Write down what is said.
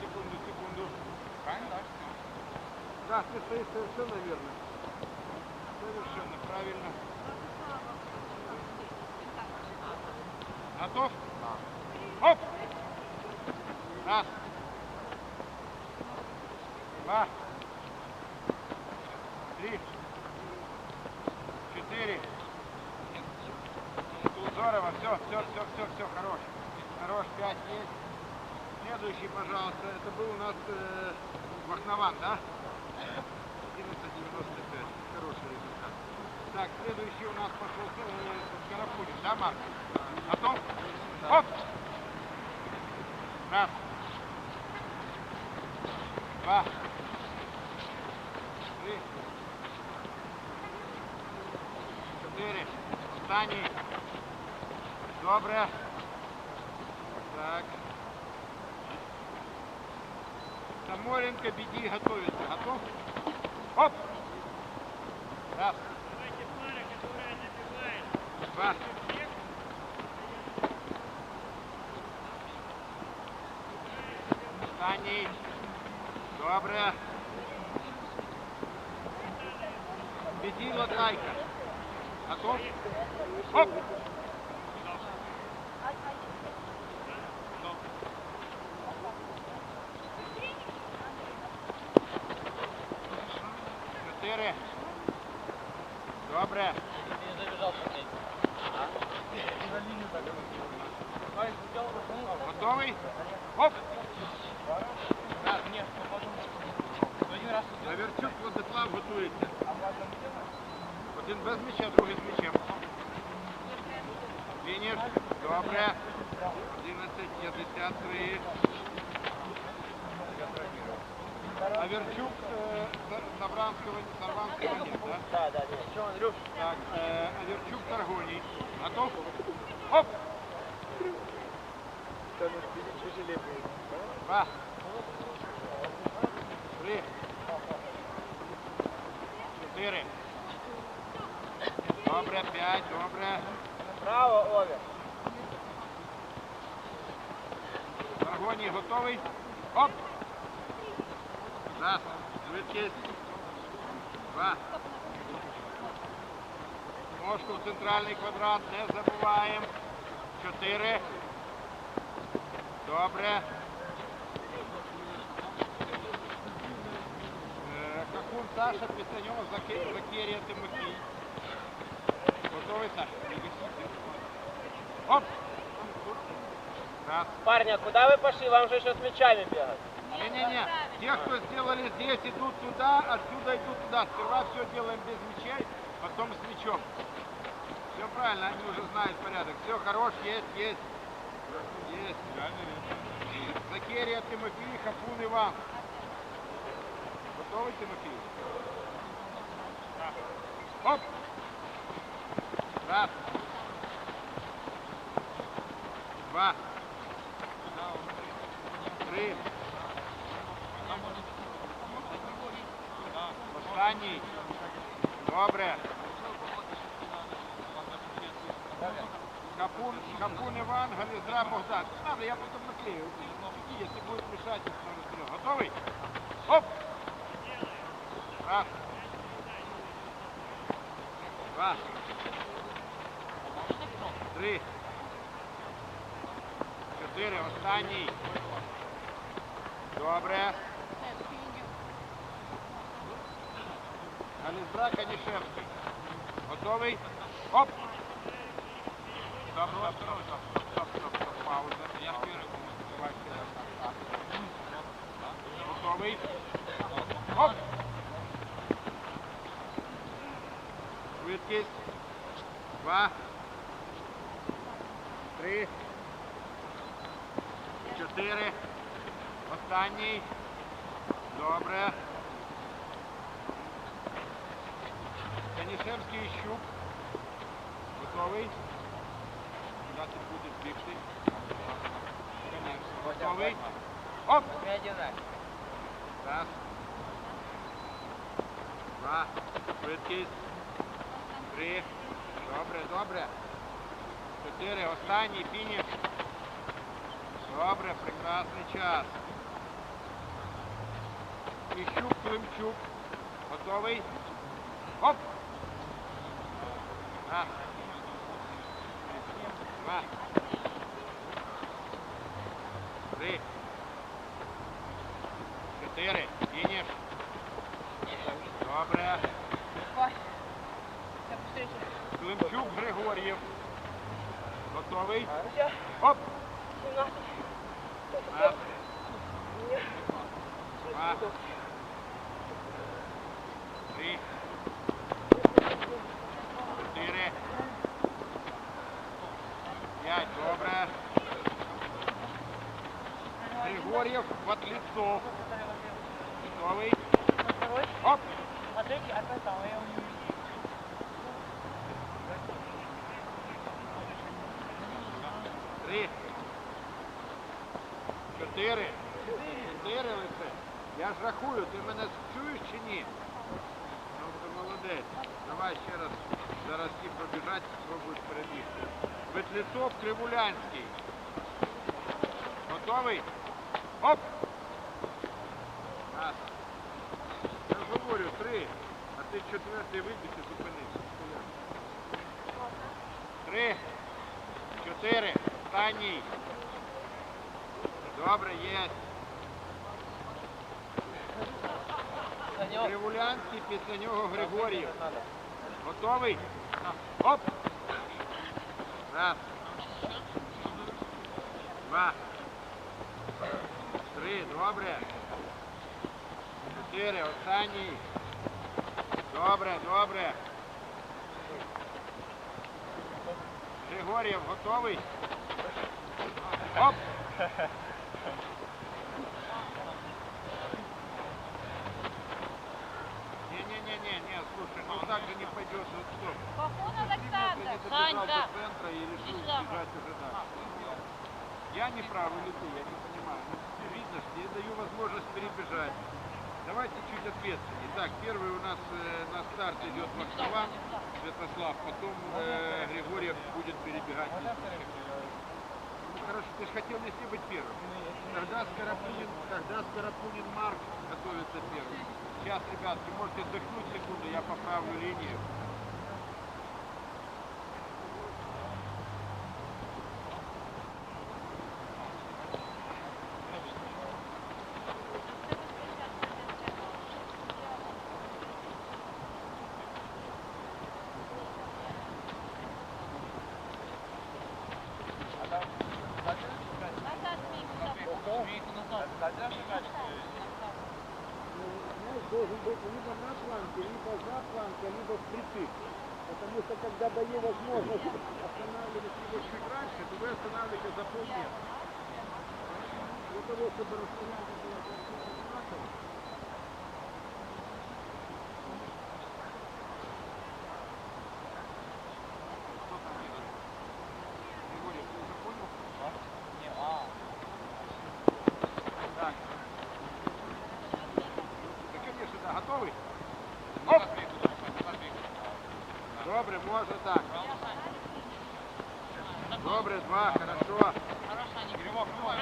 Секунду, секунду. Правильно, да? Да, ты стоишь совершенно верно. Совершенно правильно. Готов? Оп! Раз. Два. Три. Четыре. Здорово, все, все, все, все, все, хорош. Хорош, пять есть. Следующий, пожалуйста, это был у нас э, Махнован, да? 11.95. Хороший результат. Так, следующий у нас пошел э, Скоропулин, да, Марк? Готов? Оп! Раз. Два. Три. Чотири. Останній. Добре. Так. Самойленко, беги, готовится. Готов? Оп! Раз. Два. Останній. Добре. Беги, латайка. Готов? Оп! Чотири. Добре. Готовий? Оп! Раз. Наверчук Владислав готується. Один без м'яча, другий з м'ячем. Фініш. Добре. 11.53. Аверчук э, Савранского, Сарванского нет, да? Да, да, нет. Что, Андрюш? Так, э, Аверчук Таргоний. Готов? Оп! Два. Три. Чотири. Добре, п'ять, добре. Право, Овер. Таргоній готовий. Оп! Раз. Швидкість. Два. Ножку в центральний квадрат, не забуваємо. Чотири. Добре. Е, Какун Саша, після нього Заке- Закерія Тимофій. Готовий, Саша? Оп! Раз. Парни, а куда вы пошли? Вам же еще с мячами бегать. Не-не-не, те, кто сделали здесь, идут туда, отсюда идут туда. Сперва все делаем без мячей, потом с мячом. Все правильно, они уже знают порядок. Все, хорош, есть, есть. Есть. Закерия, Тимофей, Хапун, Иван. Готовы, Тимофей? Оп! Раз. Два. Три. Останній. Добре. Капун, Капун Иван, Гализра Богдан. Надо, я потом наклею. Иди, если будет мешать, я снова расстрел. Готовый? Оп! Раз. Два. Три. Чотири. Останній. Добре. Галізбра Канішевський. Готовий? Оп! Стоп, стоп, стоп, стоп, стоп, стоп, стоп, пауза. Я вперед. Готовий? Оп! Швидкість. Два. Три. Чотири. Останній. Добре. Канішевський і щук. Готовий. Куди ти будеш бігти? Готовий. Оп! Один раз. Раз. Два. Швидкість. Три. Добре, добре. Чотири. Останній фініш. Добре, прекрасний час. Іщук, Климчук. Готовий? Оп! Раз. Два. Три. Чотири. Фініш. Добре. Ой. Я быстрее. Климчук Григор'єв. Готовий? Все. Оп! 17. Раз. Два. Три. П'ять. Добре. Григор'єв, Ватліцов. Готовий? Оп! Три. Чотири. Чотири лише. Я ж рахую, ти мене чуєш чи ні? Ну, молодець. Давай ще раз зараз ті пробіжать, спробують перебігти. Ветліцов Кривулянський. Готовий? Оп! Раз. Я говорю, три. А ти четвертий вибіг і зупинився. Три. Чотири. Останній. Добре, є. Кривулянський, після нього Григорів. Надо. Готовий? Оп! Раз. Два. Три. Добре. Чотири. Останній. Добре, добре. Григорєв готовий? Оп! Не-не-не-не, слушай, ну так же не пойдет, вот стоп. Поход Ты Александр. не добежал Сань, до да. центра и решил бежать уже дальше. Я не прав или ты, я не понимаю. Ну, видно, что я даю возможность перебежать. Давайте чуть ответственнее. Так, первый у нас э, на старт идет Вахтован, Святослав, потом э, Григорьев будет перебегать. Ну хорошо, ты же хотел везде быть первым. Тогда Скоропунин, тогда Скоропунин Марк готовится первым. Сейчас, ребятки, можете отдохнуть секунду, я поправлю линию. Быть либо на планке, либо за планкой, либо впритык. Потому что когда даю возможность останавливать его чуть раньше, то вы останавливаете за полметра. Для того, чтобы расстояние было